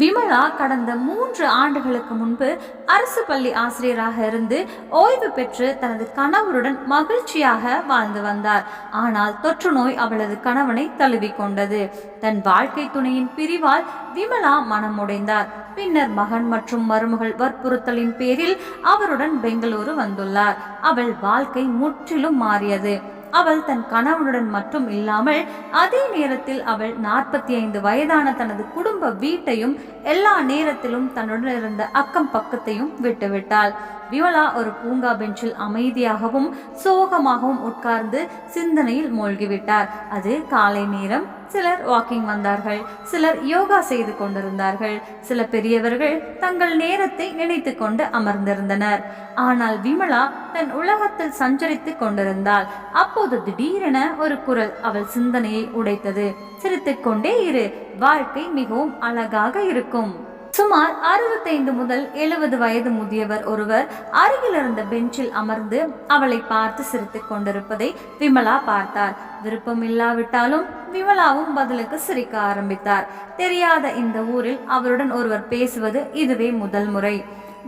விமலா கடந்த மூன்று ஆண்டுகளுக்கு முன்பு அரசு பள்ளி ஆசிரியராக இருந்து ஓய்வு பெற்று தனது கணவருடன் மகிழ்ச்சியாக வாழ்ந்து வந்தார். ஆனால் தொற்று நோய் அவளது கணவனை தழுவிக்கொண்டது தன் வாழ்க்கை துணையின் பிரிவால் விமலா மனமுடைந்தார் பின்னர் மகன் மற்றும் மருமகள் வற்புறுத்தலின் பேரில் அவருடன் பெங்களூரு வந்துள்ளார். அவள் வாழ்க்கை முற்றிலும் மாறியது. அவள் தன் கணவனுடன் மட்டும் இல்லாமல் அதே நேரத்தில் அவள் நாற்பத்தி ஐந்து வயதான தனது குடும்ப வீட்டையும் எல்லா நேரத்திலும் தன்னுடன் இருந்த அக்கம் பக்கத்தையும் விட்டுவிட்டாள். விமலா ஒரு பூங்கா பெஞ்சில் அமைதியாகவும் சோகமாகவும் உட்கார்ந்து சிந்தனையில் மூழ்கிவிட்டார். அது காலை நேரம் சிலர் வாக்கிங் வந்தார்கள் சிலர் யோகா செய்து கொண்டிருந்தார்கள். சில பெரியவர்கள் தங்கள் நேரத்தை நினைத்து கொண்டு அமர்ந்திருந்தனர். ஆனால் விமலா தன் உலகத்தில் சஞ்சரித்துக் கொண்டிருந்தாள். அப்போது திடீரென ஒரு குரல் அவள் சிந்தனையை உடைத்தது. சிரித்துக்கொண்டே இரு வாழ்க்கை மிகவும் அழகாக இருக்கும். சுமார் அறுபத்தைந்து முதல் எழுபது வயது முதியவர் ஒருவர் அருகில் இருந்த பெஞ்சில் அமர்ந்து அவளை பார்த்து சிரித்துக் கொண்டிருப்பதை விமலா பார்த்தார். விருப்பம் இல்லாவிட்டாலும் விமலாவும் பதிலுக்கு சிரிக்க ஆரம்பித்தார். தெரியாத இந்த ஊரில் அவருடன் ஒருவர் பேசுவது இதுவே முதல் முறை.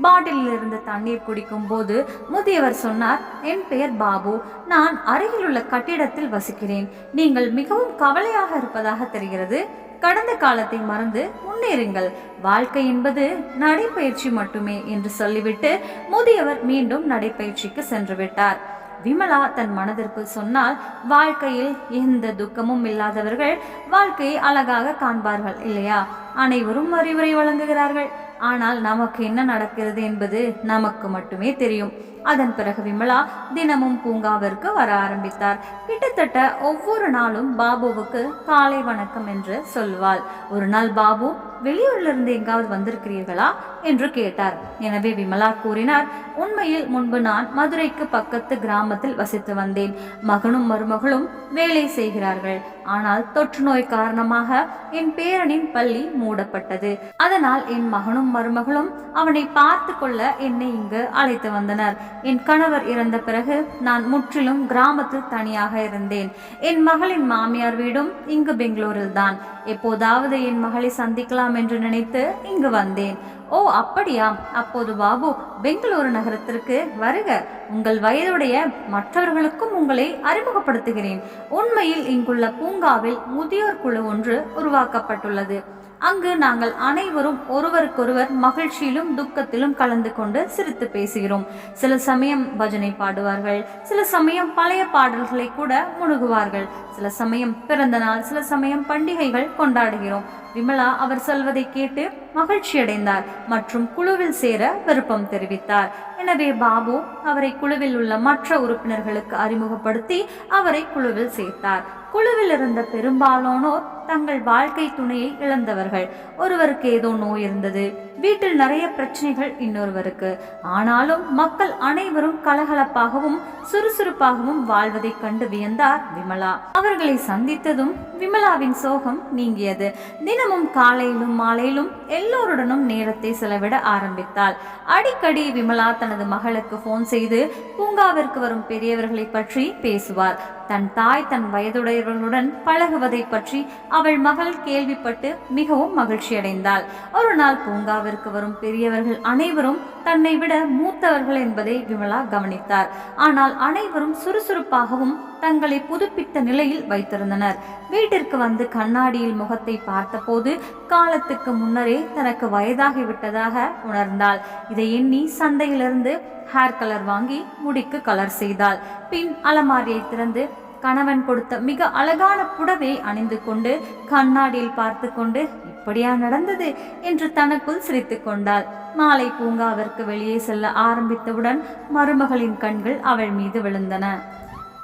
பாட்டிலில் இருந்து தண்ணீர் குடிக்கும் போது முதியவர் சொன்னார் என் பெயர் பாபு. நான் அருகிலுள்ள கட்டிடத்தில் வசிக்கிறேன். நீங்கள் மிகவும் கவலையாக இருப்பதாக தெரிகிறது. கடந்த காலத்தை மறந்து முன்னேறுங்கள். வாழ்க்கை என்பது நடைப்பயிற்சி மட்டுமே என்று சொல்லிவிட்டு முதியவர் மீண்டும் நடைப்பயிற்சிக்கு சென்று விட்டார். விமலா தன் மனதிற்குள் சொன்னால் வாழ்க்கையில் எந்த துக்கமும் இல்லாதவர்கள் வாழ்க்கையை அழகாக காண்பார்கள் இல்லையா? அனைவரும் அறிவுரை வழங்குகிறார்கள். ஆனால் நமக்கு என்ன நடக்கிறது என்பது நமக்கு மட்டுமே தெரியும். அதன் பிறகு விமலா தினமும் பூங்காவிற்கு வர ஆரம்பித்தார். கிட்டத்தட்ட ஒவ்வொரு நாளும் பாபுவுக்கு காலை வணக்கம் என்று சொல்வாள். ஒரு நாள் பாபு வெளியூர்ல இருந்து எங்காவது வந்திருக்கிறீர்களா? என்று கேட்டார். எனவே விமலா கூறினார் உண்மையில் முன்பு நான் மதுரைக்கு பக்கத்து கிராமத்தில் வசித்து வந்தேன். மகனும் மருமகளும் வேலை செய்கிறார்கள். ஆனால் தொற்று நோய் காரணமாக என் பேரனின் பள்ளி மூடப்பட்டது. அதனால் என் மகனும் மருமகளும் அவனை பார்த்து கொள்ள என்னை இங்கு அழைத்து வந்தனர். என் கணவர் இறந்த பிறகு நான் முற்றிலும் கிராமத்தில் தனியாக இருந்தேன். என் மகளின் மாமியார் வீடும் இங்கு பெங்களூரில் தான் எப்போதாவது என் மகளை சந்திக்கலாம் என்று நினைத்து இங்கு வந்தேன். ஓ அப்படியா? அப்போது பாபு பெங்களூரு நகரத்திற்கு வருக. உங்கள் வயதுடைய மற்றவர்களுக்கும் உங்களை அறிமுகப்படுத்துகிறேன். உண்மையில் இங்குள்ள பூங்காவில் முதியோர் குழு ஒன்று உருவாக்கப்பட்டுள்ளது. அங்கு நாங்கள் அனைவரும் ஒருவருக்கொருவர் மகிழ்ச்சியிலும் துக்கத்திலும் கலந்து கொண்டு சிரித்து பேசுகிறோம். சில சமயம் பஜனை பாடுவார்கள் சில சமயம் பழைய பாடல்களை கூட முணுகுவார்கள். சில சமயம் பிறந்த நாள் சில சமயம் பண்டிகைகள் கொண்டாடுகிறோம். விமலா அவர் சொல்வதை கேட்டு மகிழ்ச்சி அடைந்தார் மற்றும் குழுவில் சேர விருப்பம் தெரிவித்தார். எனவே பாபு அவரை குழுவில் உள்ள மற்ற உறுப்பினர்களுக்கு அறிமுகப்படுத்தி அவரை குழுவில் சேர்த்தார். குழுவில் இருந்த பெரும்பாலானோர் தங்கள் வாழ்க்கை துணையை இழந்தவர்கள். ஒருவருக்கு ஏதோ நோய் இருந்தது. வீட்டில் நிறைய பிரச்சனைகள் இன்னொருவருக்கு. ஆனாலும் மக்கள் அனைவரும் கலகலப்பாகவும் சுறுசுறுப்பாகவும் வாழ்வதைக் கண்டு வியந்தார் விமலா. அவர்களை சந்தித்ததும் விமலாவின் சோகம் நீங்கியது. தினமும் காலையிலும் மாலையிலும் எல்லோருடனும் நேரத்தை செலவிட ஆரம்பித்தாள். அடிக்கடி விமலா தனது மகளுக்கு போன் செய்து பூங்காவிற்கு வரும் பெரியவர்களை பற்றி பேசுவார். தன் தாய் தன் வயதுடையவர்களுடன் பழகுவதை பற்றி அவள் மகள் கேள்விப்பட்டு மிகவும் மகிழ்ச்சியடைந்தாள். ஒரு நாள் பூங்காவிற்கு வரும் பெரியவர்கள் அனைவரும் தன்னை விட மூத்தவர்கள் என்பதை விமலா கவனித்தார். ஆனால் அனைவரும் சுறுசுறுப்பாகவும் தங்களை புதுப்பித்த நிலையில் வைத்திருந்தனர். வீட்டிற்கு வந்து கண்ணாடியில் முகத்தை பார்த்தபோது காலத்துக்கு முன்னரே தனக்கு வயதாகிவிட்டதாக உணர்ந்தாள். இதை எண்ணி சந்தையிலிருந்து ஹேர் கலர் வாங்கி முடிக்கு கலர் செய்தாள். பின் அலமாரியை திறந்து கணவன் கொடுத்த மிக அழகான புடவை அணிந்து கொண்டு கண்ணாடியில் பார்த்து கொண்டு இப்படியா நடந்தது? என்று தனக்குள் சிரித்து கொண்டாள். மாலை பூங்காவிற்கு வெளியே செல்ல ஆரம்பித்தவுடன் மருமகளின் கண்கள் அவள் மீது விழுந்தன.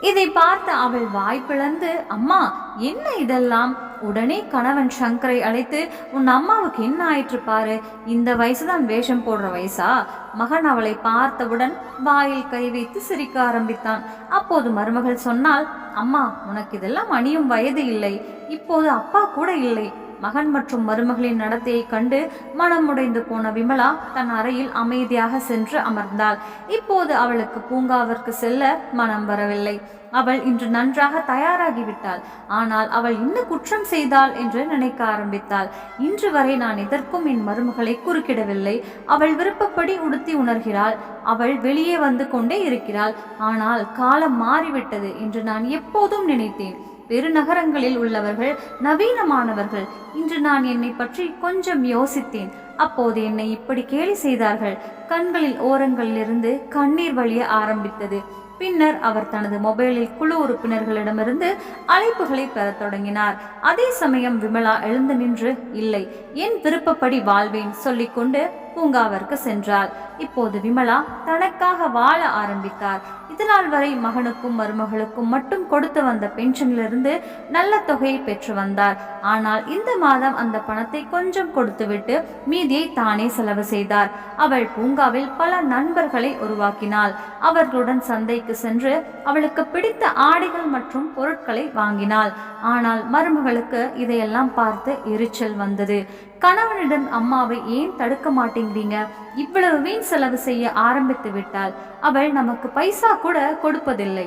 இதை பார்த்த அவள் வாய்ப்பிழந்து அம்மா என்ன இதெல்லாம்? உடனே கணவன் சங்கரை அழைத்து உன் அம்மாவுக்கு என்ன ஆயிற்று பாரு இந்த வயசுதான் வேஷம் போடுற வயசா? மகன் அவளை பார்த்தவுடன் வாயில் கை வைத்து சிரிக்க ஆரம்பித்தான். அப்போது மருமகள் சொன்னால் அம்மா உனக்கு இதெல்லாம் அணியும் வயது இல்லை. இப்போது அப்பா கூட இல்லை. மகன் மற்றும் மருமகளின் நடத்தையை கண்டு மனமுடைந்து போன விமலா தன் அறையில் அமைதியாக சென்று அமர்ந்தாள். இப்போது அவளுக்கு பூங்காவிற்கு செல்ல மனம் வரவில்லை. அவள் இன்று நன்றாக தயாராகிவிட்டாள். ஆனால் அவள் என்ன குற்றம் செய்தாள் என்று நினைக்க ஆரம்பித்தாள். இன்று வரை நான் எதற்கும் என் மருமகளை குறுக்கிடவில்லை. அவள் விருப்பப்படி உடுத்தி உணர்கிறாள். அவள் வெளியே வந்து கொண்டே இருக்கிறாள். ஆனால் காலம் மாறிவிட்டது என்று நான் எப்போதும் நினைத்தேன். பெருநகரங்களில் உள்ளவர்கள் நவீனமானவர்கள். இன்று நான் என்னை பற்றி கொஞ்சம் யோசித்தேன். அப்போது என்னை இப்படி கேலி செய்தார்கள். கண்களில் ஓரங்களிலிருந்து கண்ணீர் வழிய ஆரம்பித்தது. பின்னர் அவர் தனது மொபைலில் குழு உறுப்பினர்களிடமிருந்து அழைப்புகளை பெறத் தொடங்கினார். அதே சமயம் விமலா எழுந்து நின்று இல்லை என் விருப்பப்படி வாழ்வேன் சொல்லிக்கொண்டு பூங்காவிற்கு சென்றாள். இப்போது விமலா தனக்காக வாழ ஆரம்பித்தார். இதனால் வரை மகனுக்கும் மருமகளுக்கும் மட்டும் கொடுத்து வந்த பென்ஷனிலிருந்து நல்ல தொகையை பெற்று வந்தார். ஆனால் இந்த மாதம் அந்த பணத்தை கொஞ்சம் கொடுத்துவிட்டு மீதியை தானே செலவு செய்தார். அவள் பூங்காவில் பல நண்பர்களை உருவாக்கினாள். அவர்களுடன் சந்தைக்கு சென்று அவளுக்கு பிடித்த ஆடைகள் மற்றும் பொருட்களை வாங்கினாள். ஆனால் மருமகளுக்கு இதையெல்லாம் பார்த்து எரிச்சல் வந்தது. கணவனிடம் அம்மாவை ஏன் தடுக்க மாட்டேங்கிறீங்க? இவ்வளவு வீண் செலவு செய்ய ஆரம்பித்து விட்டால் அவள் நமக்கு பைசா கூட கொடுப்பதில்லை.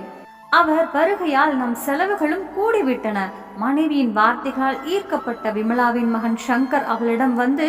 அவர் வருகையால் நம் செலவுகளும் கூடிவிட்டன. மனைவியின் வார்த்தைகளால் ஈர்க்கப்பட்ட விமலாவின் மகன் சங்கர் அவளிடம் வந்து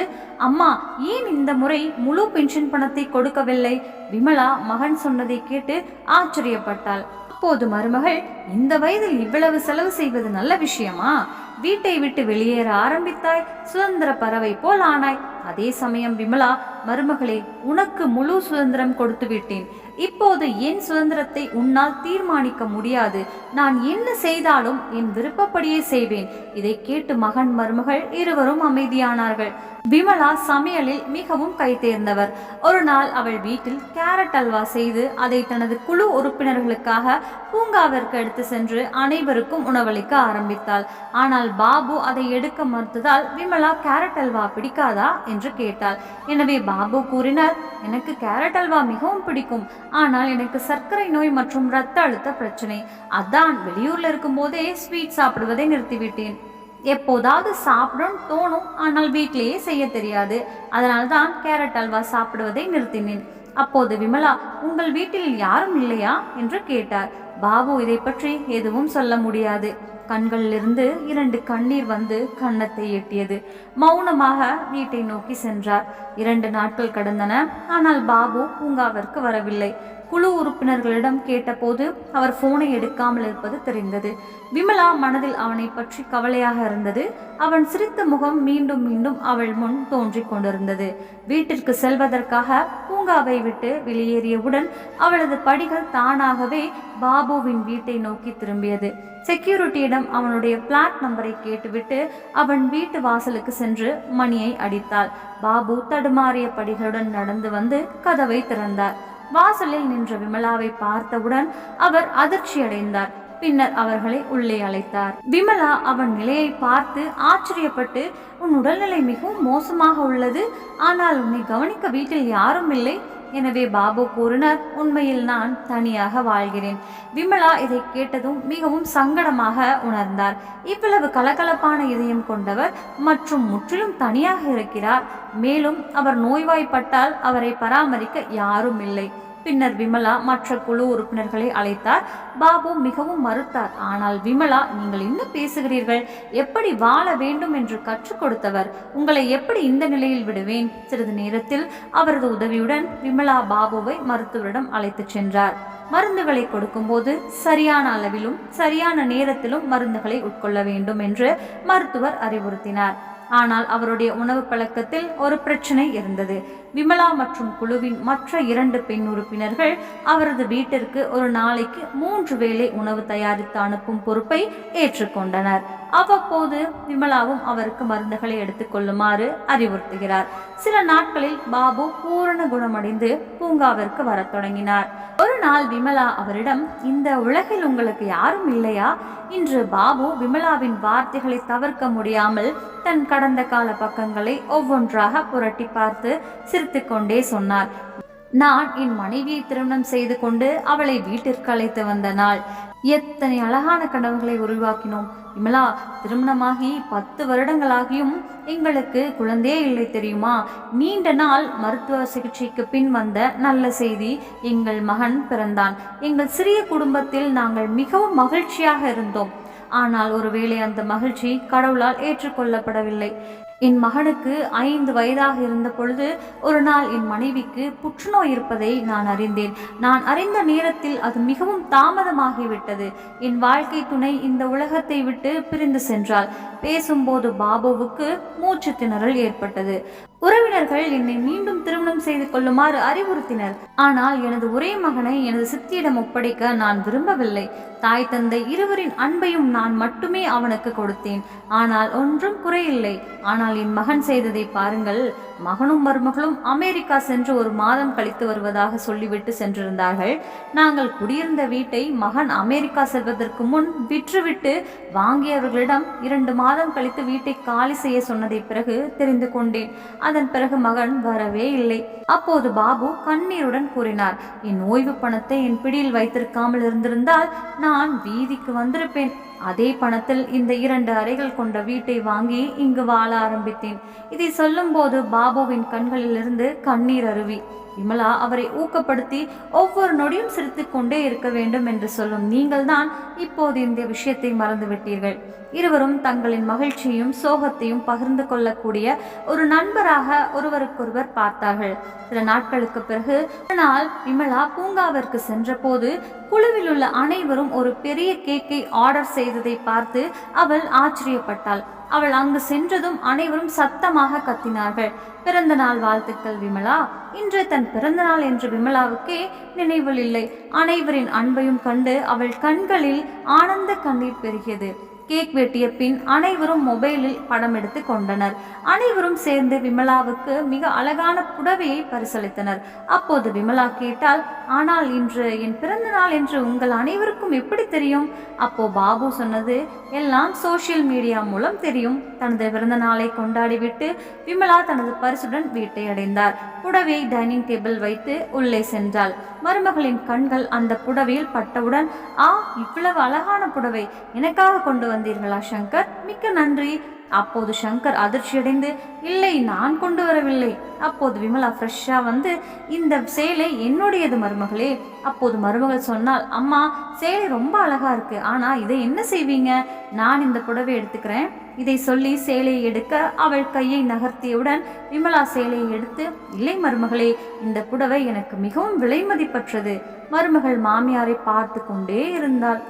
அம்மா ஏன் இந்த முறை முழு பென்ஷன் பணத்தை கொடுக்கவில்லை? விமலா மகன் சொன்னதை கேட்டு ஆச்சரியப்பட்டாள். அப்போது மருமகள் இந்த வயதில் இவ்வளவு செலவு செய்வது நல்ல விஷயமா? வீட்டை விட்டு வெளியேற ஆரம்பித்தாய். சுதந்திர பறவை போல் ஆனாய். அதே சமயம் விமலா மருமகளே உனக்கு முழு சுதந்திரம் கொடுத்து விட்டேன். இப்போது என் சுதந்திரத்தை உன்னால் தீர்மானிக்க முடியாது. நான் என்ன செய்தாலும் என் விருப்பப்படியே செய்வேன். இதை கேட்டு மகன் மருமகள் இருவரும் அமைதியானார்கள். விமலா சமையலில் மிகவும் கைதேர்ந்தவர் ஒரு நாள் அவள் வீட்டில் கேரட் அல்வா செய்து அதை தனது குழு உறுப்பினர்களுக்காக பூங்காவிற்கு எடுத்து சென்று அனைவருக்கும் உணவளிக்க ஆரம்பித்தாள். ஆனால் பாபு அதை எடுக்க மறுத்ததால் விமலா கேரட் அல்வா பிடிக்காதா என்று கேட்டாள். எனவே பாபு கூறினார் எனக்கு கேரட் அல்வா மிகவும் பிடிக்கும். ஆனால் எனக்கு சர்க்கரை நோய் மற்றும் இரத்த அழுத்த பிரச்சனை. அதான் வெளியூர்ல இருக்கும்போதே ஸ்வீட் சாப்பிடுவதை நிறுத்திவிட்டேன். எப்போதாவது சாப்பிடணும்னு தோணும் ஆனால் வீட்டிலேயே செய்ய தெரியாது. அதனால் தான் கேரட் அல்வா சாப்பிடுவதை நிறுத்தினேன். அப்போது விமலா உங்கள் வீட்டில் யாரும் இல்லையா? என்று கேட்டார். பாபு இதை பற்றி எதுவும் சொல்ல முடியாது. கண்களிலிருந்து இரண்டு கண்ணீர் வந்து கன்னத்தை எட்டியது. மௌனமாக வீட்டை நோக்கி சென்றார். இரண்டு நாட்கள் கடந்தன ஆனால் பாபு பூங்காவிற்கு வரவில்லை. குழு உறுப்பினர்களிடம் கேட்டபோது அவர் போனை எடுக்காமல் இருப்பது தெரிந்தது. விமலா மனதில் அவனை பற்றி கவலையாக இருந்தது. அவன் சிரித்த முகம் மீண்டும் மீண்டும் அவள் முன் தோன்றிக் கொண்டிருந்தது. வீட்டிற்கு செல்வதற்காக பூங்காவை விட்டு வெளியேறியவுடன் அவளது படிகள் தானாகவே பாபுவின் வீட்டை நோக்கி திரும்பியது. செக்யூரிட்டியிடம் அவனுடைய பிளாட் நம்பரை கேட்டுவிட்டு அவன் வீட்டு வாசலுக்கு சென்று மணியை அடித்தாள். பாபு தடுமாறிய படிகளுடன் நடந்து வந்து கதவை திறந்தார். வாசலில் நின்ற விமலாவை பார்த்தவுடன் அவர் அதிர்ச்சியடைந்தார். பின்னர் அவர்களை உள்ளே அழைத்தார். விமலா அவன் நிலையை பார்த்து ஆச்சரியப்பட்டு உன் உடல்நிலை மிகவும் மோசமாக உள்ளது. ஆனால் உன்னை கவனிக்க வீட்டில் யாரும் இல்லை. எனவே பாபு கூறினார் உண்மையில் நான் தனியாக வாழ்கிறேன். விமலா இதை கேட்டதும் மிகவும் சங்கடமாக உணர்ந்தார். இவ்வளவு கலகலப்பான இதயம் கொண்டவர் மற்றும் முற்றிலும் தனியாக இருக்கிறார். மேலும் அவர் நோய்வாய்ப்பட்டால் அவரை பராமரிக்க யாரும் இல்லை. பின்னர் விமலா மற்ற குழு உறுப்பினர்களை அழைத்தார். பாபு மிகவும் மறுத்தார். ஆனால் விமலா நீங்கள் என்ன பேசுகிறீர்கள்? எப்படி வாழ வேண்டும் என்று கற்றுக் கொடுத்தவர். உங்களை எப்படி இந்த நிலையில் விடுவேன்? சிறிது நேரத்தில் அவரது உதவியுடன் விமலா பாபுவை மருத்துவரிடம் அழைத்துச் சென்றார். மருந்துகளை கொடுக்கும்போது சரியான அளவிலும் சரியான நேரத்திலும் மருந்துகளை உட்கொள்ள வேண்டும் என்று மருத்துவர் அறிவுறுத்தினார். ஆனால் அவருடைய உணவு பழக்கத்தில் ஒரு பிரச்சனை இருந்தது. விமலா மற்றும் குழுவின் மற்ற இரண்டு பெண் உறுப்பினர்கள் அவரது வீட்டிற்கு ஒரு நாளைக்கு மூன்று வேளை உணவு தயாரித்து அனுப்பும் பொறுப்பை ஏற்றுக்கொண்டனர். அவ்வப்போது விமலாவும் அவருக்கு மருந்துகளை எடுத்துக்கொள்ளுமாறு அறிவுறுத்துகிறார். சில நாட்களில் பாபு பூரண குணமடைந்து பூங்காவிற்கு வரத் தொடங்கினார். ஒரு நாள் விமலா அவரிடம் இந்த உலகில் உங்களுக்கு யாரும் இல்லையா? இன்று பாபு விமலாவின் வார்த்தைகளை தவிர்க்க முடியாமல் தன் கடந்த கால பக்கங்களை ஒவ்வொன்றாக புரட்டி பார்த்து சிரித்து கொண்டே சொன்னார் நான் என் மனைவியை திருமணம் செய்து கொண்டு அவளை வீட்டிற்கு அழைத்து வந்த நாள். எத்தனை அழகான கனவுகளை உருவாக்கினோம். விமலா திருமணமாகி பத்து வருடங்களாகியும் எங்களுக்கு குழந்தையே இல்லை தெரியுமா? நீண்ட நாள் மருத்துவ சிகிச்சைக்கு பின் வந்த நல்ல செய்தி எங்கள் மகன் பிறந்தான். எங்கள் சிறிய குடும்பத்தில் நாங்கள் மிகவும் மகிழ்ச்சியாக இருந்தோம். ஆனால் ஒருவேளை அந்த மகிழ்ச்சி கடவுளால் ஏற்றுக்கொள்ளப்படவில்லை. என் மகனுக்கு ஐந்து வயதாக இருந்த பொழுது ஒரு நாள் என் மனைவிக்கு புற்றுநோய் இருப்பதை நான் அறிந்தேன். நான் அறிந்த நேரத்தில் அது மிகவும் தாமதமாகிவிட்டது. என் வாழ்க்கை துணை இந்த உலகத்தை விட்டு பிரிந்து சென்றாள். பேசும்போது பாபுவுக்கு மூச்சு திணறல் ஏற்பட்டது. உறவினர்கள் என்னை மீண்டும் திருமணம் செய்து கொள்ளுமாறு அறிவுறுத்தினர். ஆனால் எனது ஒரே மகனை எனது சித்தியிடம் ஒப்படைக்க நான் விரும்பவில்லை. தாய் தந்தை இருவரின் அன்பையும் நான் மட்டுமே அவனுக்கு கொடுத்தேன். ஆனால் ஒன்றும் குறையில்லை. ஆனால் என் மகன் செய்ததை பாருங்கள். மகனும் மருமகளும் அமெரிக்கா சென்று ஒரு மாதம் கழித்து வருவதாக சொல்லிவிட்டு சென்றிருந்தார்கள். நாங்கள் குடியிருந்த வீட்டை மகன் அமெரிக்கா செல்வதற்கு முன் விற்றுவிட்டு வாங்கியவர்களிடம் இரண்டு மாதம் கழித்து வீட்டை காலி செய்ய சொன்னதை பிறகு தெரிந்து கொண்டேன். அதன் பிறகு மகன் வரவே இல்லை. அப்போது பாபு கண்ணீருடன் கூறினார் என் ஓய்வு பணத்தை என் பிடியில் வைத்திருக்காமல் இருந்திருந்தால் நான் வீதிக்கு வந்திருப்பேன். அதே பணத்தில் இந்த இரண்டு அறைகள் கொண்ட வீட்டை வாங்கி இங்கு வாழ ஆரம்பித்தேன். இதை சொல்லும்போது பாபுவின் கண்களிலிருந்து கண்ணீர் அருவி. விமலா அவரை ஊக்கப்படுத்தி ஒவ்வொரு நொடியும் சிரித்துக் கொண்டே இருக்க வேண்டும் என்று சொல்லும் நீங்கள்தான் இப்போது இந்த விஷயத்தை மறந்துவிட்டீர்கள். இருவரும் தங்களின் மகிழ்ச்சியும் சோகத்தையும் பகிர்ந்து கொள்ளக்கூடிய ஒரு நண்பராக ஒருவருக்கொருவர் பார்த்தார்கள். சில நாட்களுக்கு பிறகு ஆனால் விமலா பூங்காவிற்கு சென்றபோது குழுவில் உள்ள அனைவரும் ஒரு பெரிய கேக்கை ஆர்டர் செய்ததை பார்த்து அவள் ஆச்சரியப்பட்டாள். அவள் அங்கு சென்றதும் அனைவரும் சத்தமாக கத்தினார்கள். பிறந்த நாள் வாழ்த்துக்கள் விமலா. இன்று தன் பிறந்த நாள் என்று விமலாவுக்கே நினைவில் இல்லை. அனைவரின் அன்பையும் கண்டு அவள் கண்களில் ஆனந்த கண்ணீர் பெருகியது. கேக் வெட்டிய பின் அனைவரும் மொபைலில் படம் எடுத்து கொண்டனர். அனைவரும் சேர்ந்து விமலாவுக்கு மிக அழகான புடவையை பரிசளித்தனர். அப்போது விமலா கேட்டால் ஆனால் இன்று என் பிறந்த நாள் என்று உங்கள் அனைவருக்கும் எப்படி தெரியும்? அப்போ பாபு சொன்னது எல்லாம் சோஷியல் மீடியா மூலம் தெரியும். தனது பிறந்த நாளை கொண்டாடிவிட்டு விமலா தனது பரிசுடன் வீட்டை அடைந்தார். புடவையை டைனிங் டேபிள் வைத்து உள்ளே சென்றாள். மருமகளின் கண்கள் அந்த புடவையில் பட்டவுடன் ஆ இவ்வளவு அழகான புடவை. எனக்காக கொண்டு வந்து வந்தீர்களா சங்கர்? மிக்க நன்றி. அப்போது சங்கர் அதிர்ச்சியடைந்து இல்லை நான் கொண்டு வரவில்லை. அப்போது விமலா ஃப்ரெஷ்ஷாக வந்து இந்த சேலை என்னுடையது மருமகளே. அப்போது மருமகள் சொன்னால் அம்மா சேலை ரொம்ப அழகா இருக்கு. ஆனா இதை என்ன செய்வீங்க? நான் இந்த புடவை எடுத்துக்கிறேன். இதை சொல்லி சேலையை எடுக்க அவள் கையை நகர்த்தியவுடன் விமலா சேலையை எடுத்து. இல்லை மருமகளே இந்த புடவை எனக்கு மிகவும் விலை மதிப்பற்றது மருமகள் மாமியாரை பார்த்து கொண்டே இருந்தாள்.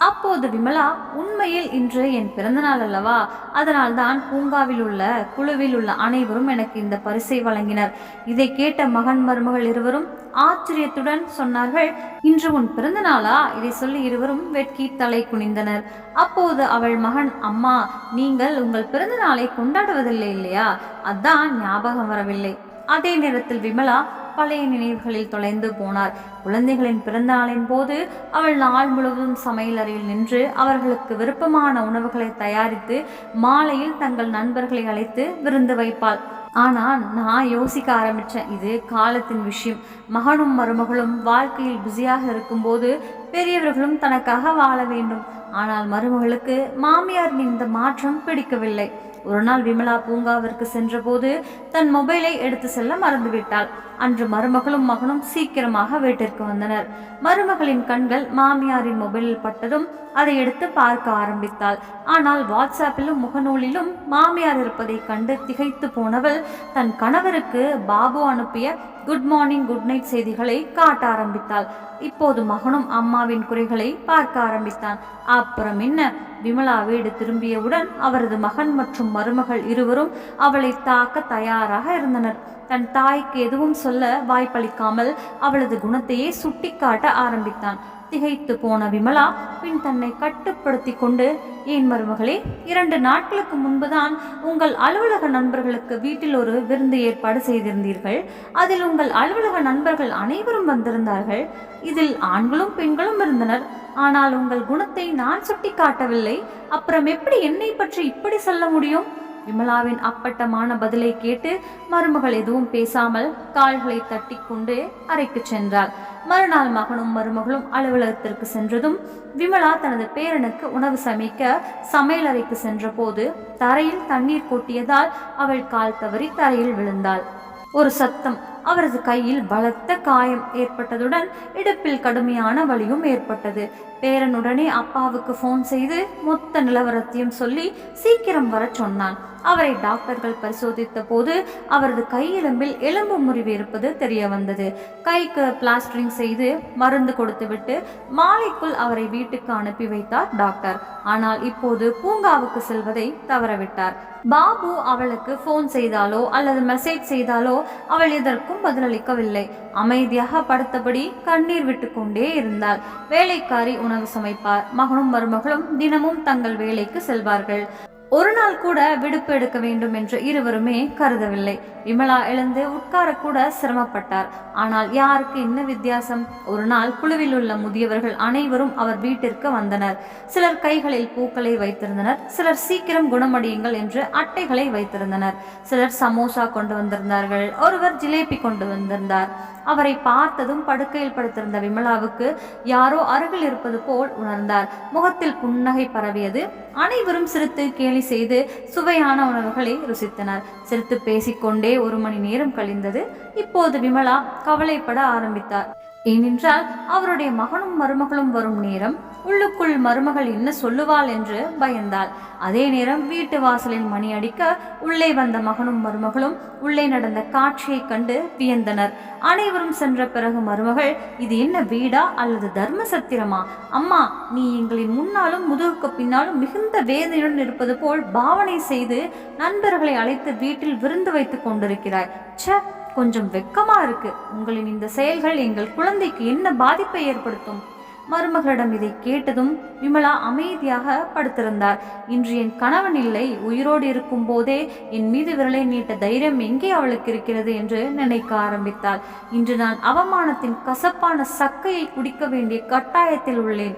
அப்போது விமலா உண்மையில் இன்று என் பிறந்தநாள் அல்லவா? அதனால்தான் பூங்காவில் உள்ள குழுவில் உள்ள அனைவரும் எனக்கு இந்த பரிசை வழங்கினர். இதை கேட்ட மகன் மருமகள் இருவரும் ஆச்சரியத்துடன் சொன்னார்கள் இன்று உன் பிறந்த நாளா இதை சொல்லி இருவரும் வெட்கி தலை குனிந்தனர். அப்போது அவள் மகன் அம்மா நீங்கள் உங்கள் பிறந்த நாளை கொண்டாடுவதில்லை இல்லையா? அதான் ஞாபகம் வரவில்லை. அதே நேரத்தில் விமலா பழைய நினைவுகளில் தொலைந்து போனார். குழந்தைகளின் பிறந்த நாளின் போது அவள் நாள் முழுவதும் சமையலறையில் நின்று அவர்களுக்கு விருப்பமான உணவுகளை தயாரித்து மாலையில் தங்கள் நண்பர்களை அழைத்து விருந்து வைப்பாள். ஆனால் நான் யோசிக்க ஆரம்பித்தேன் இது காலத்தின் விஷயம். மகனும் மருமகளும் வாழ்க்கையில் பிஸியாக இருக்கும்போது பெரியவர்களும் தனக்காக வாழ வேண்டும். ஆனால் மருமகளுக்கு மாமியாரின் இந்த மாற்றம் பிடிக்கவில்லை. ஒரு நாள் விமலா பூங்காவிற்கு சென்றபோது தன் மொபைலை எடுத்து செல்ல மறந்துவிட்டாள். அன்று மருமகளும் மகனும் சீக்கிரமாக வீட்டிற்கு வந்தனர். மருமகளின் கண்கள் மாமியாரின் மொபைலில் பட்டதும் அதை எடுத்து பார்க்க ஆரம்பித்தாள். ஆனால் வாட்ஸ்அப்பிலும் முகநூலிலும் மாமியார் இருப்பதைக் கண்டு திகைத்து போனவள் தன் கணவருக்கு பாபு அனுப்பிய குட் மார்னிங் குட் நைட் செய்திகளை காட்ட ஆரம்பித்தாள். இப்போது மகனும் அம்மாவின் குறைகளை பார்க்க ஆரம்பித்தான். அப்புறம் என்ன? விமலா வீடு திரும்பியவுடன் அவரது மகன் மற்றும் மருமகள் இருவரும் அவளை தாக்க தயாராக இருந்தனர். தன் தாய்க்கு எதுவும் சொல்ல வாய்ப்பளிக்காமல் அவளது குணத்தையே சுட்டிக்காட்ட ஆரம்பித்தான். திகைத்து போன விமலா பின் தன்னை கட்டுப்படுத்தி கொண்டு ஏன் மருமகளே இரண்டு நாட்களுக்கு முன்புதான் உங்கள் அலுவலக நண்பர்களுக்கு வீட்டில் ஒரு விருந்து ஏற்பாடு செய்திருந்தீர்கள். அதில் உங்கள் அலுவலக நண்பர்கள் அனைவரும் வந்திருந்தார்கள். இதில் ஆண்களும் பெண்களும் இருந்தனர். ஆனால் உங்கள் குணத்தை நான் சுட்டி காட்டவில்லை அப்புறம் எப்படி என்னை பற்றி இப்படி சொல்ல முடியும்? விமலாவின் அப்பட்டமான பதிலை கேட்டு மருமகள் எதுவும் பேசாமல் கால்களை தட்டி கொண்டு அறைக்கு சென்றாள். மறுநாள் மகனும் மருமகளும் அலுவலகத்திற்கு சென்றதும் விமலா தனது பேரனுக்கு உணவு சமைக்க சமையலறைக்கு சென்றபோது தரையில் தண்ணீர் கொட்டியதால் அவள் கால் தவறி தரையில் விழுந்தாள். ஒரு சத்தம் அவரது கையில் பலத்த காயம் ஏற்பட்டதுடன் இடுப்பில் கடுமையான வலியும் ஏற்பட்டது. பேரனுடனே அப்பாவுக்கு ஃபோன் செய்து மொத்த நிலவரத்தையும் சொல்லி சீக்கிரம் வரச் சொன்னான். அவரை டாக்டர்கள் பரிசோதித்த போது அவரது கையிலம்பில் எலும்பு முறிவு இருப்பது தெரிய வந்தது. கைக்கு பிளாஸ்டரிங் செய்து மருந்து கொடுத்துவிட்டு மாலைக்குள் அவரை வீட்டுக்கு அனுப்பி வைத்தார் டாக்டர் ஆனால் இப்போது பூங்காவுக்கு செல்வதை தவறவிட்டார். பாபு அவளுக்கு ஃபோன் செய்தாலோ அல்லது மெசேஜ் செய்தாலோ அவள் எதற்கும் பதிலளிக்கவில்லை. அமைதியாக படுத்தபடி கண்ணீர் விட்டு கொண்டே இருந்தாள். வேலைக்காரி உணவு சமைப்பார். மகனும் மருமகளும் தினமும் தங்கள் வேலைக்கு செல்வார்கள். ஒரு நாள் கூட விடுப்பு எடுக்க வேண்டும் என்று இருவருமே கருதவில்லை. விமலா எழுந்து உட்காரக்கூட சிரமப்பட்டார். ஆனால் யாருக்கு என்ன வித்தியாசம்? ஒரு நாள் குழுவில் உள்ள முதியவர்கள் அனைவரும் அவர் வீட்டிற்கு வந்தனர். சிலர் கைகளில் பூக்களை வைத்திருந்தனர். சிலர் சீக்கிரம் குணமடியுங்கள் என்று அட்டைகளை வைத்திருந்தனர். சிலர் சமோசா கொண்டு வந்திருந்தார்கள். ஒருவர் ஜிலேபி கொண்டு வந்திருந்தார். அவரை பார்த்ததும் படுக்கையில் படுத்திருந்த விமலாவுக்கு யாரோ அருகில் இருப்பது போல் உணர்ந்தார். முகத்தில் புன்னகை பரவியது. அனைவரும் சிரித்து கேலி செய்து சுவையான உணவுகளை ருசித்தனர். சிரித்து பேசிக்கொண்டே ஒரு மணி நேரம் கழிந்தது. இப்போது விமலா கவலைப்பட ஆரம்பித்தார். ஏனென்றால் அவருடைய மகனும் மருமகளும் வரும் நேரம் உள்ளுக்குள் மருமகள் என்ன சொல்லுவாள் என்று பயந்தாள். அதே நேரம் வீட்டு வாசலில் மணி அடிக்க உள்ளே வந்த மகனும் மருமகளும் உள்ளே நடந்த காட்சியைக் கண்டு வியந்தனர். அனைவரும் சென்ற பிறகு மருமகள் இது என்ன வீடா அல்லது தர்ம சத்திரமா? அம்மா நீ எங்களின் முன்னாலும் முதுகுக்கு பின்னாலும் மிகுந்த வேதனையுடன் இருப்பது போல் பாவனை செய்து நண்பர்களை அழைத்து வீட்டில் விருந்து வைத்துக் கொண்டிருக்கிறாய். ச கொஞ்சம் வெக்கமா இருக்கு. உங்களின் இந்த செயல்கள் எங்கள் குழந்தைக்கு என்ன பாதிப்பை ஏற்படுத்தும்? மருமகளிடம் இதை கேட்டதும் விமலா அமைதியாக படுத்திருந்தார். இன்று என் கணவன் இல்லை உயிரோடு இருக்கும் போதே என் மீது விரலை நீட்ட தைரியம் எங்கே அவளுக்கு இருக்கிறது என்று நினைக்க ஆரம்பித்தாள். இன்று நான் அவமானத்தின் கசப்பான சக்கையை குடிக்க வேண்டிய கட்டாயத்தில் உள்ளேன்.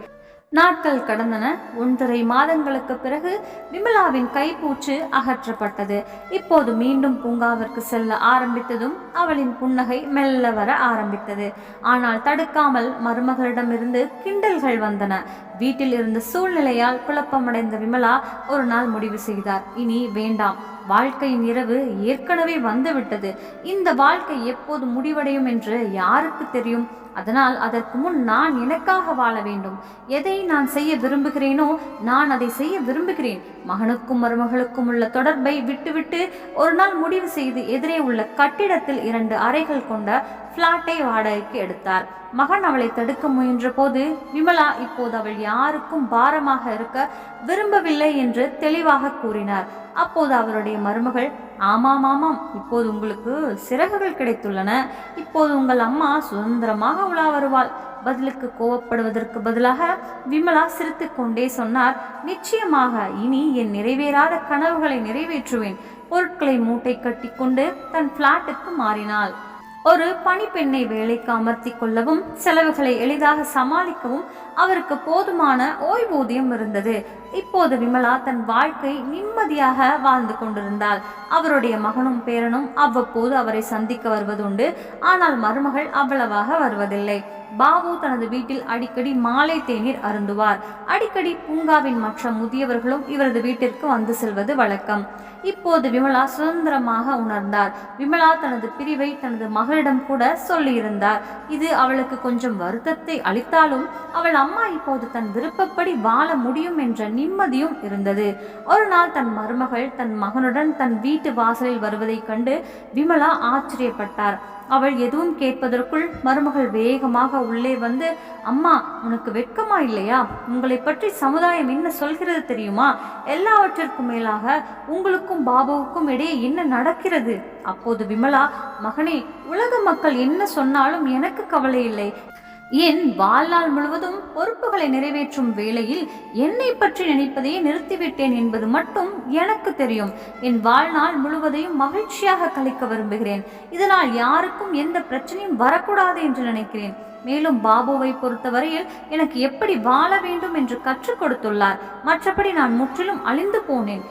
நாட்கள் கடந்தன. ஒன்றரை மாதங்களுக்கு பிறகு விமலாவின் கைப்பூச்சு அகற்றப்பட்டது. இப்போது மீண்டும் பூங்காவிற்கு செல்ல ஆரம்பித்ததும் அவளின் புன்னகை மெல்ல வர ஆரம்பித்தது. ஆனால் தடுக்காமல் மருமகளிடமிருந்து கிண்டல்கள் வந்தன. வீட்டில் இருந்த சூழ்நிலையால் குழப்பமடைந்த விமலா ஒரு நாள் முடிவு செய்தார். இனி வேண்டாம். வாழ்க்கையின் இரவு ஏற்கனவே வந்துவிட்டது. இந்த வாழ்க்கை எப்போது முடிவடையும் என்று யாருக்கு தெரியும்? அதனால் அதற்கு முன் நான் எனக்காக வாழ வேண்டும். எதை நான் செய்ய விரும்புகிறேனோ நான் அதை செய்ய விரும்புகிறேன். மகனுக்கும் மருமகளுக்கும் உள்ள தொடர்பை விட்டுவிட்டு ஒரு நாள் முடிவு செய்து எதிரே உள்ள கட்டிடத்தில் இரண்டு அறைகள் கொண்ட பிளாட்டை வாடகைக்கு எடுத்தார். மகன் அவளை தடுக்க முயன்ற போது விமலா இப்போது அவள் யாருக்கும் பாரமாக இருக்க விரும்பவில்லை என்று தெளிவாக கூறினார். அப்போது அவருடைய மருமகள் ஆமாம் ஆமாம் இப்போது உங்களுக்கு சிறகுகள் கிடைத்துள்ளன. இப்போது உங்கள் அம்மா சுதந்திரமாக உலா வருவாள். பதிலுக்கு கோவப்படுவதற்கு பதிலாக விமலா சிரித்துக்கொண்டே சொன்னார் நிச்சயமாக இனி என் நிறைவேறாத கனவுகளை நிறைவேற்றுவேன். பொருட்களை மூட்டை கட்டிக்கொண்டு தன் பிளாட்டுக்கு மாறினாள். ஒரு பணிப்பெண்ணை வேலைக்கு அமர்த்தி கொள்ளவும் செலவுகளை எளிதாக சமாளிக்கவும் அவருக்கு போதுமான ஓய்வூதியம் இருந்தது. இப்போது விமலா தன் வாழ்க்கை நிம்மதியாக வாழ்ந்து கொண்டிருந்தாள். அவருடைய மகனும் பேரனும் அவ்வப்போது அவரை சந்திக்க வருவதுண்டு. ஆனால் மருமகள் அவ்வளவாக வருவதில்லை. பாபு தனது வீட்டில் அடிக்கடி மாலை தேநீர் அருந்துவார். அடிக்கடி பூங்காவின் மற்ற முதியவர்களும் இவரது வீட்டிற்கு வந்து செல்வது வழக்கம். இப்போது விமலா சுதந்திரமாக உணர்ந்தார். விமலா தனது பிரிவை தனது மகளிடம் கூட சொல்லியிருந்தார். இது அவளுக்கு கொஞ்சம் வருத்தத்தை அளித்தாலும் அவள் அம்மா இப்போது தன் விருப்பப்படி வாழ முடியும் என்ற நிம்மதியும் இருந்தது. ஒரு நாள் தன் மருமகள் தன் மகனுடன் தன் வீட்டு வாசலில் வருவதைக் கண்டு விமலா ஆச்சரியப்பட்டார். அவள் எதுவும் கேட்பதற்குள் மருமகள் வேகமாக உள்ளே வந்து அம்மா உனக்கு வெட்கமா இல்லையா? உங்களை பற்றி சமுதாயம் என்ன சொல்கிறது தெரியுமா? எல்லாவற்றிற்கும் மேலாக உங்களுக்கும் பாபுவுக்கும் இடையே என்ன நடக்கிறது? அப்போது விமலா மகனே உலக மக்கள் என்ன சொன்னாலும் எனக்கு கவலை இல்லை. என் வாழ்நாள் முழுவதும் பொறுப்புகளை நிறைவேற்றும் வேளையில் என்னை பற்றி நினைப்பதையே நிறுத்திவிட்டேன் என்பது மட்டும் எனக்கு தெரியும். என் வாழ்நாள் முழுவதையும் மகிழ்ச்சியாக கழிக்க விரும்புகிறேன். இதனால் யாருக்கும் எந்த பிரச்சனையும் வரக்கூடாது என்று நினைக்கிறேன். மேலும் பாபுவை பொறுத்தவரையில் எனக்கு எப்படி வாழ வேண்டும் என்று கற்றுக் கொடுத்துள்ளார். மற்றபடி நான் முற்றிலும் அழிந்து போனேன்.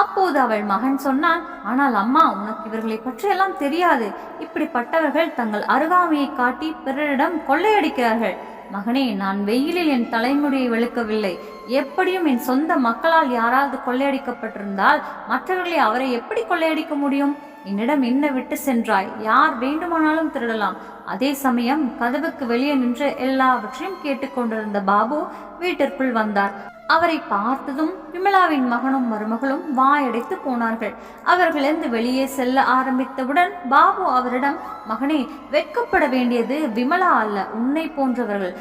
அப்போது அவள் மகன் சொன்னான் ஆனால் அம்மா உனக்கு இவர்களை பற்றியெல்லாம் தெரியாது. இப்படிப்பட்டவர்கள் தங்கள் அருகாமையை காட்டி பிறரிடம் கொள்ளையடிக்கிறார்கள். மகனே நான் வெயிலில் என் தலைமுடியை வெளுக்கவில்லை. எப்படியும் என் சொந்த மக்களால் யாராவது கொள்ளையடிக்கப்பட்டிருந்தால் மற்றவர்களை அவரை எப்படி கொள்ளையடிக்க முடியும்? என்னிடம் என்ன விட்டு சென்றாய். யார் வேண்டுமானாலும் திருடலாம். அதே சமயம் கதவுக்கு வெளியே நின்று எல்லாவற்றையும் கேட்டுக்கொண்டிருந்த பாபு வீட்டிற்குள் வந்தார். அவரை பார்த்ததும் விமலாவின் மகனும் மருமகளும் வாயடைத்து போனார்கள். அவர்கள் இருந்து வெளியே செல்ல ஆரம்பித்தவுடன் பாபு அவரிடம் மகனே வெட்கப்பட வேண்டியது விமலா அல்ல உன்னை போன்றவர்கள்.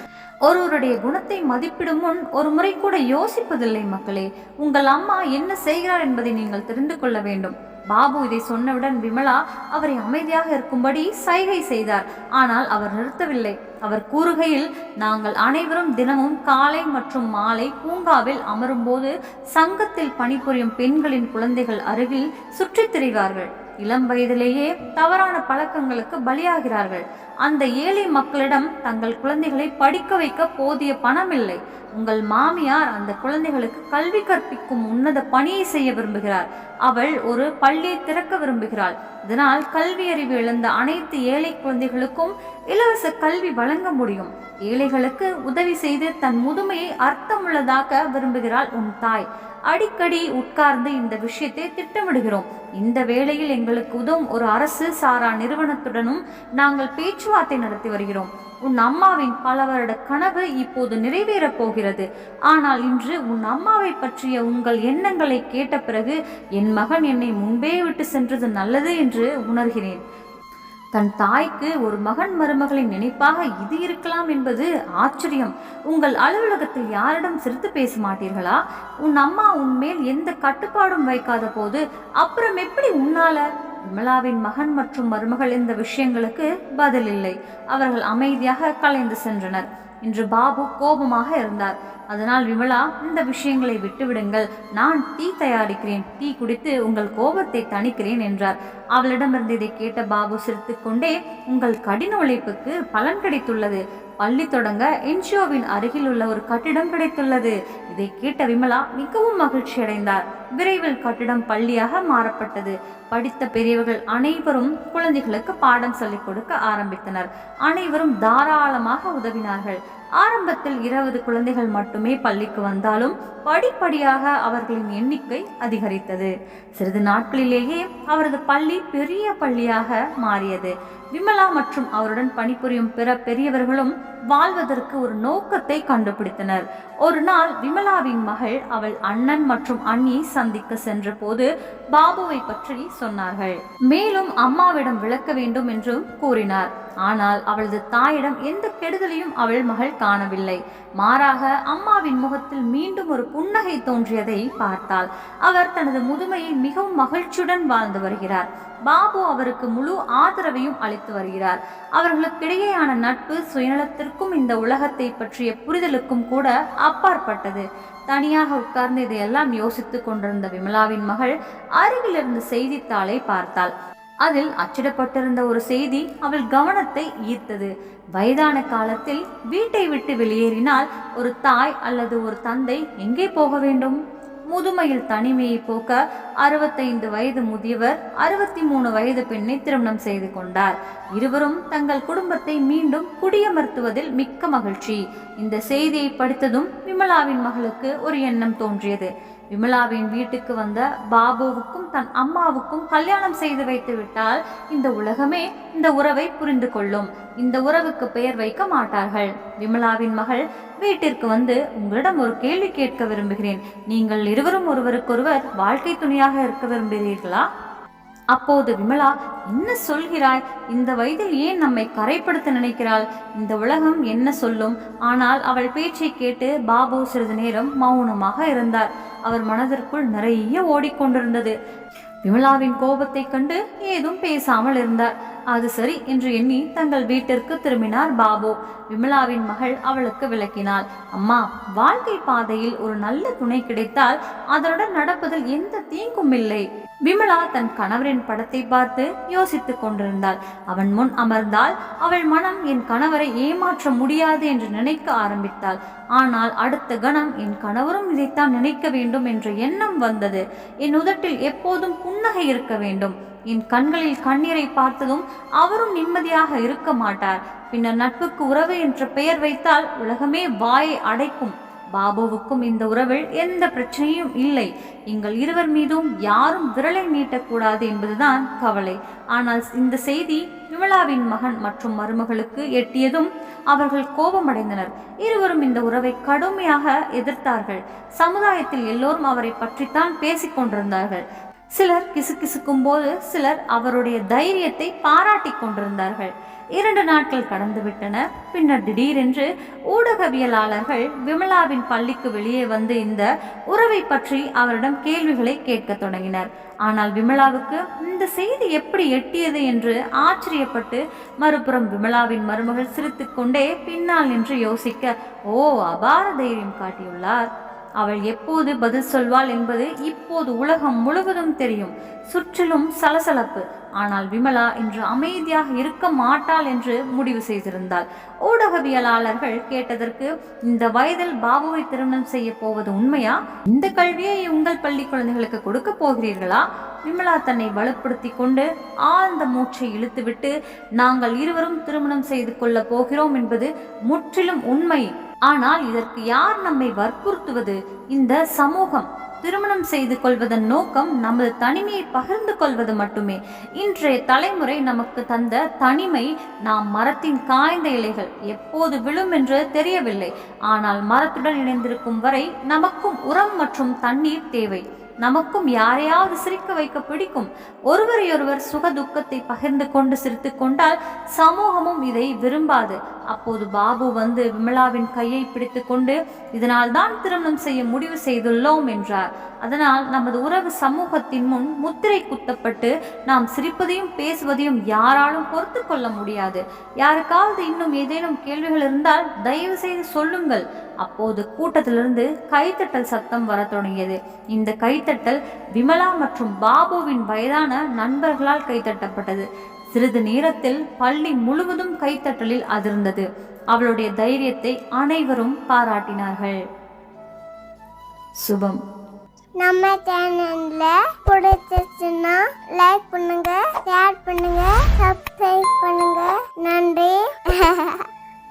ஒருவருடைய குணத்தை மதிப்பிடும் முன் ஒரு முறை கூட யோசிப்பதில்லை மக்களே. உங்கள் அம்மா என்ன செய்கிறார் என்பதை நீங்கள் தெரிந்து கொள்ள வேண்டும். பாபு இதை சொன்னவுடன் விமலா அவரை அமைதியாக இருக்கும்படி சைகை செய்தார். ஆனால் அவர் நிறுத்தவில்லை. அவர் கூறுகையில் நாங்கள் அனைவரும் தினமும் காலை மற்றும் மாலை பூங்காவில் அமரும்போது சங்கத்தில் பணிபுரியும் பெண்களின் குழந்தைகள் அருகில் சுற்றித் திரிவார்கள். இளம் வயதிலேயே தவறான பழக்கங்களுக்கு பலியாகிறார்கள். அந்த ஏழை மக்களிடம் தங்கள் குழந்தைகளை படிக்க வைக்க போதிய பணம் இல்லை உங்கள் மாமியார் அந்த குழந்தைகளுக்கு கல்வி கற்பிக்கும் உன்னத பணியை செய்ய விரும்புகிறார். அவள் ஒரு பள்ளியை திறக்க விரும்புகிறாள். இதனால் கல்வி அறிவு இழந்த அனைத்து ஏழை குழந்தைகளுக்கும் இலவச கல்வி வழங்க முடியும். ஏழைகளுக்கு உதவி செய்து தன் முதுமையை அர்த்தமுள்ளதாக்க விரும்புகிறாள் உன் தாய். அடிக்கடி உட்கார்ந்து இந்த விஷயத்தை திட்டமிடுகிறோம். இந்த வேளையில் எங்களுக்கு உதவும் ஒரு அரசு சாரா நிறுவனத்துடனும் நாங்கள் பேச்சுவார்த்தை நடத்தி வருகிறோம். உன் அம்மாவின் பல வருட கனவு இப்போது நிறைவேறப் போகிறது. ஆனால் இன்று உன் அம்மாவை பற்றிய உங்கள் எண்ணங்களை கேட்ட பிறகு என் மகன் என்னை முன்பே விட்டு சென்றது நல்லது என்று உணர்கிறேன். தன் தாய்க்கு ஒரு மகன் மருமகளின் நினைப்பாக இது இருக்கலாம் என்பது ஆச்சரியம். உங்கள் அலுவலகத்தில் யாரிடம் சிரித்து பேச மாட்டீர்களா? உன் அம்மா உன்மேல் எந்த கட்டுப்பாடும் வைக்காத போது அப்புறம் எப்படி உன்னால? விமலாவின் மகன் மற்றும் மருமகள் இந்த விஷயங்களுக்கு பதில் இல்லை. அவர்கள் அமைதியாக கலைந்து சென்றனர். இன்று பாபு கோபமாக இருந்தார். அதனால் விமலா இந்த விஷயங்களை விட்டுவிடுங்கள். நான் டீ தயாரிக்கிறேன். டீ குடித்து உங்கள் கோபத்தை தணிக்கிறேன் என்றார். அவளிடமிருந்து இதை கேட்ட பாபு சிரித்துக்கொண்டே உங்கள் கடின உழைப்புக்கு பலன் கிடைத்துள்ளது. பள்ளி தொடங்க என்ஜிஓவின் அருகில் உள்ள ஒரு கட்டிடம் கிடைத்துள்ளது. இதை கேட்ட விமலா மிகவும் மகிழ்ச்சி அடைந்தார். விரைவில் கட்டிடம் பள்ளியாக மாறப்பட்டது. படித்த பெரியவர்கள் அனைவரும் குழந்தைகளுக்கு பாடம் சொல்லிக் கொடுக்க ஆரம்பித்தனர். அனைவரும் தாராளமாக உதவினார்கள். ஆரம்பத்தில் இருபது குழந்தைகள் மட்டுமே பள்ளிக்கு வந்தாலும் படிப்படியாக அவர்களின் எண்ணிக்கை அதிகரித்தது. சிறிது நாட்களிலேயே அவரது பள்ளி பெரிய பள்ளியாக மாறியது. விமலா மற்றும் அவருடன் பணிபுரியும் பிற பெரியவர்களும் வாழ்வதற்கு ஒரு நோக்கத்தை கண்டுபிடித்தனர். ஒரு நாள் விமலாவின் மகள் அவள் அண்ணன் மற்றும் அண்ணியை சந்திக்க சென்ற போது பாபுவை பற்றி சொன்னார்கள். மேலும் அம்மாவிடம் விளக்க வேண்டும் என்றும் கூறினார். ஆனால் அவளது தாயிடம் எந்த கெடுதலையும் அவள் மகள் காணவில்லை. மாறாக அம்மாவின் முகத்தில் மீண்டும் ஒரு புன்னகை தோன்றியதை பார்த்தாள். அவர் தனது முதுமையை மிகவும் மகிழ்ச்சியுடன் வாழ்ந்து வருகிறார். பாபு அவருக்கு முழு ஆதரவையும் அளித்து வருகிறார். அவர்களுக்கிடையேயான நட்பு சுயநலத்திற்கும் இந்த உலகத்தை பற்றிய புரிதலுக்கும் கூட அப்பாற்பட்டது. தனியாக உட்கார்ந்து இதையெல்லாம் யோசித்துக் கொண்டிருந்த விமலாவின் மகள் அருகிலிருந்து செய்தித்தாளை பார்த்தாள். அதில் அச்சிடப்பட்டிருந்த ஒரு செய்தி அவள் கவனத்தை ஈர்த்தது. வயதான காலத்தில் வீட்டை விட்டு வெளியேறினால் ஒரு தாய் அல்லது ஒரு தந்தை எங்கே போக வேண்டும்? முதுமையில் தனிமையை போக்க அறுபத்தைந்து வயது முதியவர் அறுபத்தி மூணு வயது பெண்ணை திருமணம் செய்து கொண்டார். இருவரும் தங்கள் குடும்பத்தை மீண்டும் குடியமர்த்துவதில் மிக்க மகிழ்ச்சி. இந்த செய்தியை படித்ததும் விமலாவின் மகளுக்கு ஒரு எண்ணம் தோன்றியது. விமலாவின் வீட்டுக்கு வந்த பாபுவுக்கும் தன் அம்மாவுக்கும் கல்யாணம் செய்து வைத்து விட்டால் இந்த உலகமே இந்த உறவை புரிந்து கொள்ளும். இந்த உறவுக்கு பெயர் வைக்க மாட்டார்கள். விமலாவின் மகள் வீட்டிற்கு வந்து உங்களிடம் ஒரு கேள்வி கேட்க விரும்புகிறேன். நீங்கள் இருவரும் ஒருவருக்கொருவர் வாழ்க்கை துணையாக இருக்க விரும்புகிறீர்களா? அப்போது விமலா என்ன சொல்கிறாய்? இந்த வயதில் ஏன் நம்மை கரைப்படுத்த நினைக்கிறாள்? இந்த உலகம் என்ன சொல்லும்? ஆனால் அவள் பேச்சை கேட்டு பாபு சிறிது நேரம் மௌனமாக இருந்தார். அவர் மனதிற்குள் நிறைய ஓடிக்கொண்டிருந்தது விமலாவின் கோபத்தைக் கண்டு ஏதும் பேசாமல் இருந்தார். அது சரி என்று எண்ணி தங்கள் வீட்டிற்கு திரும்பினார் பாபு. விமலாவின் மகள் அவளுக்கு விளக்கினாள். அம்மா வாழ்க்கை பாதையில் ஒரு நல்ல துணை கிடைத்தால் அதனுடன் நடப்பதில் எந்த தீங்கும் இல்லை. விமலா தன் கணவரின் படத்தை பார்த்து யோசித்துக் கொண்டிருந்தாள். அவன் முன் அமர்ந்தால் அவள் மனம் என் கணவரை ஏமாற்ற முடியாது என்று நினைக்க ஆரம்பித்தாள். ஆனால் அடுத்த கணம் என் கணவரும் இதைத்தான் நினைக்க வேண்டும் என்ற எண்ணம் வந்தது. என் உதட்டில் எப்போதும் புன்னகை இருக்க வேண்டும். என் கண்களில் கண்ணீரை பார்த்ததும் அவரும் நிம்மதியாக இருக்க மாட்டார். பின்னர் நட்புக்கு உறவு என்ற பெயர் வைத்தால் உலகமே வாயை அடைக்கும். பாபுவுக்கும் இந்த உறவில் எந்த பிரச்சனையும் இல்லை. எங்கள் இருவர் மீதும் யாரும் விரலை நீட்டக்கூடாது என்பதுதான் கவலை. ஆனால் இந்த செய்தி விமலாவின் மகன் மற்றும் மருமகளுக்கு எட்டியதும் அவர்கள் கோபமடைந்தனர். இருவரும் இந்த உறவை கடுமையாக எதிர்த்தார்கள். சமுதாயத்தில் எல்லோரும் அவரை பற்றித்தான் பேசிக் கொண்டிருந்தார்கள். சிலர் கிசுகிசுக்கும் போது சிலர் அவருடைய தைரியத்தை பாராட்டிக் கொண்டிருந்தார்கள். இரண்டு நாட்கள் கடந்துவிட்டன. பின்னர் திடீரென்று ஊடகவியலாளர்கள் விமலாவின் பள்ளிக்கு வெளியே வந்து இந்த உறவை பற்றி அவரிடம் கேள்விகளை கேட்க தொடங்கினர். ஆனால் விமலாவுக்கு இந்த செய்தி எப்படி எட்டியது? என்று ஆச்சரியப்பட்டு மறுபுறம் விமலாவின் மருமகள் சிரித்துக்கொண்டே பின்னால் நின்று யோசிக்க ஓ அபார தைரியம் காட்டியுள்ளார். அவள் எப்போது பதில் சொல்வாள் என்பது இப்போது உலகம் முழுவதும் தெரியும். சுற்றிலும் சலசலப்பு. ஆனால் விமலா இன்று அமைதியாக இருக்க மாட்டாள் என்று முடிவு செய்திருந்தாள். ஊடகவியலாளர்கள் கேட்டதற்கு இந்த வயதில் பாபுவை திருமணம் செய்ய போவது உண்மையா? இந்த கல்வியை உங்கள் பள்ளி குழந்தைகளுக்கு கொடுக்க போகிறீர்களா? விமலா தன்னை வலுப்படுத்தி கொண்டு ஆழ்ந்த மூச்சை இழுத்துவிட்டு நாங்கள் இருவரும் திருமணம் செய்து கொள்ளப் போகிறோம் என்பது முற்றிலும் உண்மை. ஆனால் இதற்கு யார் நம்மை வற்புறுத்துவது? இந்த சமூகம். திருமணம் செய்து கொள்வதன் நோக்கம் நமது தனிமையை பகிர்ந்து கொள்வது மட்டுமே. இன்றைய தலைமுறை நமக்கு தந்த தனிமை நாம் மரத்தின் காய்ந்த இலைகள். எப்போது விழும் என்று தெரியவில்லை. ஆனால் மரத்துடன் இணைந்திருக்கும் வரை நமக்கும் உரம் மற்றும் தண்ணீர் தேவை. நமக்கும் யாரையாவது சிரிக்க வைக்க பிடிக்கும். ஒருவரையொருவர் சுக துக்கத்தை பகிர்ந்து கொண்டு சிரித்து கொண்டால் சமூகமும் இதை விரும்பாது. அப்போது பாபு வந்து விமலாவின் கையை பிடித்து கொண்டு இதனால் தான் திருமணம் செய்ய முடிவு செய்துள்ளோம் என்றார். அதனால் நமது உறவு சமூகத்தின் முன் முத்திரை குத்தப்பட்டு நாம் சிரிப்பதையும் பேசுவதையும் யாராலும் பொறுத்து கொள்ள முடியாது. யாருக்காவது இன்னும் ஏதேனும் கேள்விகள் இருந்தால் தயவு செய்து சொல்லுங்கள். அப்போது கூட்டத்திலிருந்து கைத்தட்டல் சத்தம் வர தொடங்கியது. இந்த கை கைத்தட்டல் விமலா மற்றும் பாபுவின் வயதான நண்பர்களால் கைத்தட்டப்பட்டது சிறிது நேரத்தில் பள்ளி முழுவதும் கைத்தட்டலில் அதிர்ந்தது. அவளுடைய தைரியத்தை அனைவரும் பாராட்டினார்கள். சுபம். நம்ம சேனல்ல பிடிச்சிருச்சுன்னா லைக் பண்ணுங்க ஷேர் பண்ணுங்க சப்ஸ்கிரைப் பண்ணுங்க. நன்றி.